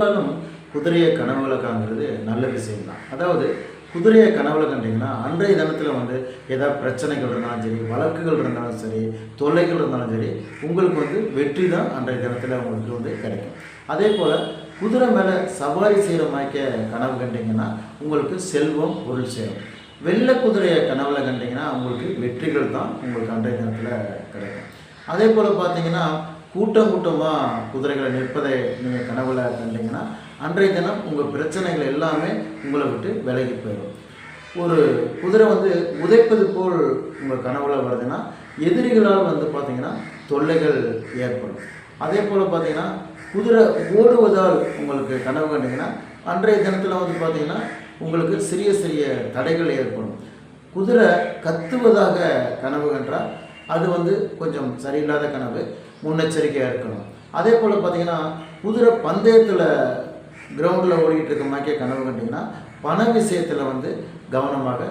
இருந்தாலும் குதிரையை கனவுல நல்ல விஷயம் தான் அதாவது குதிரையை கனவுல கண்டிங்கன்னா அன்றைய தினத்தில் வந்து ஏதாவது பிரச்சனைகள் இருந்தாலும் சரி வழக்குகள் இருந்தாலும் சரி தொல்லைகள் இருந்தாலும் சரி உங்களுக்கு வந்து வெற்றி தான் அன்றைய தினத்தில் உங்களுக்கு வந்து கிடைக்கும். அதே போல் குதிரை மேலே சவாரி செய்கிற மாதிரிக்க கனவு கண்டிங்கன்னா உங்களுக்கு செல்வம் பொருள் சேரும். வெள்ளை குதிரையை கனவுல கண்டிங்கன்னா உங்களுக்கு வெற்றிகள் தான் உங்களுக்கு அன்றைய தினத்தில் கிடைக்கும். அதே போல் பார்த்தீங்கன்னா கூட்டம் கூட்டமாக குதிரைகளை நிற்பதை நீங்கள் கனவுல கண்டிங்கன்னா அன்றைய தினம் உங்கள் பிரச்சனைகள் எல்லாமே உங்களை விட்டு விலகி போயிடும். ஒரு குதிரை வந்து உதைப்பது போல் உங்கள் கனவுல வருதுன்னா எதிரிகளால் வந்து பார்த்தீங்கன்னா தொல்லைகள் ஏற்படும். அதே போல் பார்த்தீங்கன்னா குதிரை ஓடுவதால் உங்களுக்கு கனவு கண்டிங்கன்னா அன்றைய தினத்தில் வந்து பார்த்தீங்கன்னா உங்களுக்கு சிறிய சிறிய தடைகள் ஏற்படும். குதிரை கத்துவதாக கனவு கன்றால் அது வந்து கொஞ்சம் சரியில்லாத கனவு முன்னெச்சரிக்கையாக இருக்கணும். அதே போல் பார்த்தீங்கன்னா குதிரை பந்தயத்தில் கிரவுண்டில் ஓடிக்கிட்டு இருக்க மாதிரி கனவு கண்டிங்கன்னா பண விஷயத்தில் வந்து கவனமாக